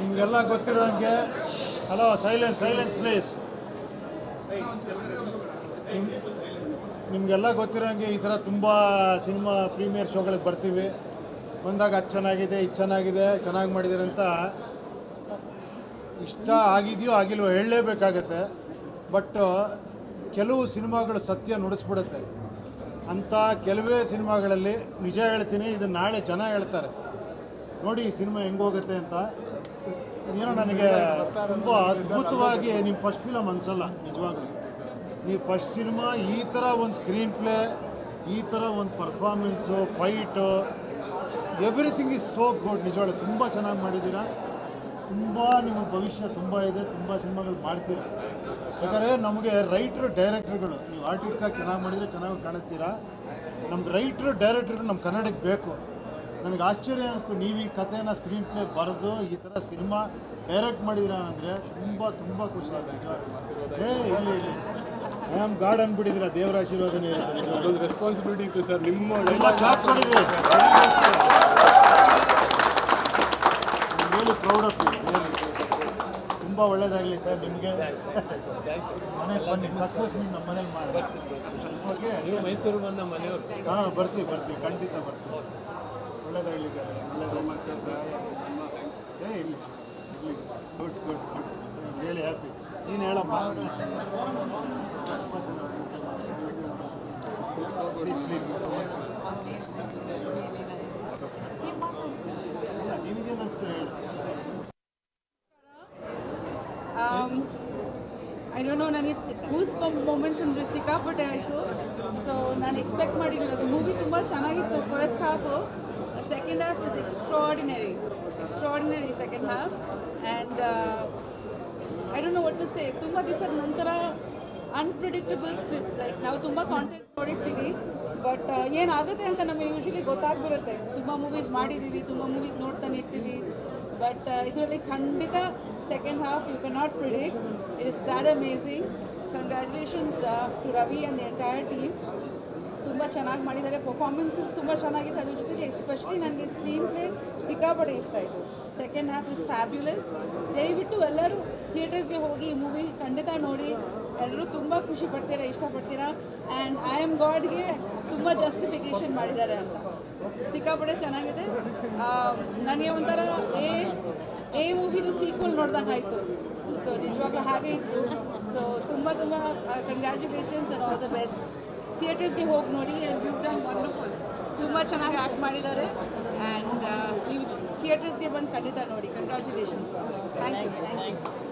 ನಿಮಗೆಲ್ಲ ಗೊತ್ತಿರೋ ಹಂಗೆ ಹಲೋ ಸೈಲೆನ್ಸ್ ಸೈಲೆನ್ಸ್ ಪ್ಲೀಸ್ ನಿಮ್, ನಿಮಗೆಲ್ಲ ಗೊತ್ತಿರೋ ಹಂಗೆ ಈ ಥರ ತುಂಬ ಸಿನಿಮಾ ಪ್ರೀಮಿಯರ್ ಶೋಗಳಿಗೆ ಬರ್ತೀವಿ. ಬಂದಾಗ ಅದು ಚೆನ್ನಾಗಿದೆ, ಇದು ಚೆನ್ನಾಗಿದೆ, ಚೆನ್ನಾಗಿ ಮಾಡಿದ್ದೀರ ಇಷ್ಟ ಆಗಿದೆಯೋ ಆಗಿಲ್ವೋ ಹೇಳಲೇಬೇಕಾಗತ್ತೆ. ಬಟ್ ಕೆಲವು ಸಿನಿಮಾಗಳು ಸತ್ಯ ನುಡಿಸ್ಬಿಡುತ್ತೆ. ಅಂಥ ಕೆಲವೇ ಸಿನಿಮಾಗಳಲ್ಲಿ ನಿಜ ಹೇಳ್ತೀನಿ ಇದು ನಾಳೆ ಜನ ಹೇಳ್ತಾರೆ. ನೋಡಿ ಈ ಸಿನಿಮಾ ಹೆಂಗೋಗುತ್ತೆ ಅಂತ. ಏನೋ ನನಗೆ ತುಂಬ ಅದ್ಭುತವಾಗಿ ನಿಮ್ಮ ಫಸ್ಟ್ ಫಿಲಮ್ ಅನ್ಸಲ್ಲ, ನಿಜವಾಗ್ಲೂ. ನೀವು ಫಸ್ಟ್ ಸಿನಿಮಾ ಈ ಥರ ಒಂದು ಸ್ಕ್ರೀನ್ ಪ್ಲೇ ಈ ಥರ ಒಂದು performance fight everything is so good ನಿಜವಾಗ್ಲೂ ತುಂಬ ಚೆನ್ನಾಗಿ ಮಾಡಿದ್ದೀರಾ? ತುಂಬ ನಿಮ್ಮ ಭವಿಷ್ಯ ತುಂಬ ಇದೆ ತುಂಬ ಸಿನಿಮಾಗಳು ಮಾಡ್ತೀರಾ? ಯಾಕಂದರೆ ನಮಗೆ ರೈಟ್ರು ಡೈರೆಕ್ಟ್ರುಗಳು ನೀವು ಆರ್ಟಿಸ್ಟಾಗಿ ಚೆನ್ನಾಗಿ ಮಾಡಿದರೆ ಚೆನ್ನಾಗಿ ಕಾಣಿಸ್ತೀರಾ? ನಮ್ಗೆ ರೈಟ್ರು ಡೈರೆಕ್ಟ್ರು ನಮ್ಮ ಕನ್ನಡಕ್ಕೆ ಬೇಕು. ನನಗೆ ಆಶ್ಚರ್ಯ ಅನಿಸ್ತು ನೀವು ಈ ಕಥೆನ ಸ್ಕ್ರೀನ್ ಪ್ಲೇ ಬರೆದು ಈ ಥರ ಸಿನಿಮಾ ಡೈರೆಕ್ಟ್ ಮಾಡಿದಿರ ಅಂದರೆ ತುಂಬ ತುಂಬ ಖುಷಿ ಆಗುತ್ತೆ. ಏ ಇಲ್ಲಿ ಇಲ್ಲಿ. ಮ್ಯಾಮ್ ಗಾರ್ಡ್ ಅನ್ಬಿಟ್ಟಿದ್ದೀರಾ ಅಂದ್ಬಿಟ್ಟಿದ್ದೀರಾ ದೇವರ ಆಶೀರ್ವಾದನೇ ಇರೋದು. ರೆಸ್ಪಾನ್ಸಿಬಿಲಿಟಿ ಇತ್ತು ಸರ್ ನಿಮ್ಮ ಎಲ್ಲ claps really proud of you ತುಂಬ ಒಳ್ಳೇದಾಗಲಿ ಸರ್ ನಿಮಗೆ. ಮನೆಗೆ ಬನ್ನಿ ಸಕ್ಸಸ್ ಮೀಟ್ ನಮ್ಮ ಮನೇಲಿ ಮಾಡಿ. ಓಕೆ ನೀವು ಮೈಸೂರು ಬಂದ ಮನೆಯವರು. ಹಾಂ ಬರ್ತೀವಿ ಬರ್ತೀವಿ. ಖಂಡಿತ ಬರ್ತೀವಿ. ಒಳ್ಳೇದಾಗಲಿ ಒಳ್ಳೇದಾಗಲಿ. ಏ ಇಲ್ಲಿ ಇಲ್ಲಿ ಗುಡ್ ಗುಡ್ ಗುಡ್ ಹೇಳಿ ಹ್ಯಾಪಿ ನೀನು ಹೇಳಮ್ಮ. Please please Um, I know ನನಗೆ ಗೂಸ್ ಮೂಮೆಂಟ್ಸ್ ಅಂದರೆ ಸಿಕ್ಕಾಪಟ್ಟೆ ಆಯಿತು. ಸೊ ನಾನು ಎಕ್ಸ್ಪೆಕ್ಟ್ ಮಾಡಿರಲಿಲ್ಲ. ಅದು ಮೂವಿ ತುಂಬ ಚೆನ್ನಾಗಿತ್ತು first half second half is extraordinary extraordinary second half and I don't know what to say ತುಂಬ ದಿವಸದ ನಂತರ ಅನ್ಪ್ರಿಡಿಕ್ಟಬಲ್ ಸ್ಕ್ರಿಪ್ಟ್ ಲೈಕ್ ನಾವು ತುಂಬ ಕಾಂಟೆಂಟ್ ನೋಡಿರ್ತೀವಿ ಬಟ್ ಏನಾಗುತ್ತೆ ಅಂತ ನಮಗೆ ಯೂಶಲಿ ಗೊತ್ತಾಗ್ಬಿರುತ್ತೆ ತುಂಬ ಮೂವೀಸ್ ಮಾಡಿದ್ದೀವಿ ತುಂಬ ಮೂವೀಸ್ ನೋಡ್ತಾನೆ ಇರ್ತೀವಿ ಬಟ್ ಇದರಲ್ಲಿ ಖಂಡಿತ second half, you cannot predict. It is that amazing. Congratulations to Ravi and the entire team ತುಂಬ ಚೆನ್ನಾಗಿ ಮಾಡಿದ್ದಾರೆ. ಪರ್ಫಾರ್ಮೆನ್ಸಸ್ ತುಂಬ ಚೆನ್ನಾಗಿದೆ ಅದ್ರ ಜೊತೆಗೆ ಎಸ್ಪೆಷಲಿ ನನಗೆ ಸ್ಕ್ರೀನ್ ಪ್ಲೇ ಸಿಕ್ಕಾಪಟ್ಟೆ ಇಷ್ಟ ಆಯಿತು. ಸೆಕೆಂಡ್ ಹ್ಯಾಫ್ ಇಸ್ ಫ್ಯಾಬ್ಯುಲಸ್ ದಯವಿಟ್ಟು ಎಲ್ಲರೂ ಥಿಯೇಟರ್ಸ್ಗೆ ಹೋಗಿ ಈ ಮೂವಿ ಖಂಡಿತ ನೋಡಿ. ಎಲ್ಲರೂ ತುಂಬ ಖುಷಿ ಪಡ್ತೀರಾ ಇಷ್ಟಪಡ್ತೀರಾ? ಆ್ಯಂಡ್ ಐ ಆಮ್ ಗಾಡ್ಗೆ ತುಂಬ ಜಸ್ಟಿಫಿಕೇಷನ್ ಮಾಡಿದ್ದಾರೆ ಅಂತ. ಸಿಕ್ಕಾಪಟ್ಟೆ ಚೆನ್ನಾಗಿದೆ. ನನಗೆ ಒಂಥರ ಏ ಏ ಮೂವಿದು ಸೀಕ್ವಲ್ ನೋಡ್ದಂಗೆ ಆಯಿತು. ಸೊ ನಿಜವಾಗ್ಲೂ ಹಾಗೆ ಇತ್ತು. ಸೊ ತುಂಬ ತುಂಬ congratulations and all the best ಥಿಯೇಟರ್ಸ್ಗೆ ಹೋಗಿ ನೋಡಿ ಆ್ಯಂಡ್ ಯು ಡನ್ ವಂಡರ್ಫುಲ್ ತುಂಬ ಚೆನ್ನಾಗಿ ಆ್ಯಕ್ಟ್ ಮಾಡಿದ್ದಾರೆ ಆ್ಯಂಡ್ ನೀವು ಥಿಯೇಟರ್ಸ್ಗೆ ಬಂದು ಖಂಡಿತ ನೋಡಿ. Congratulations thank you thank you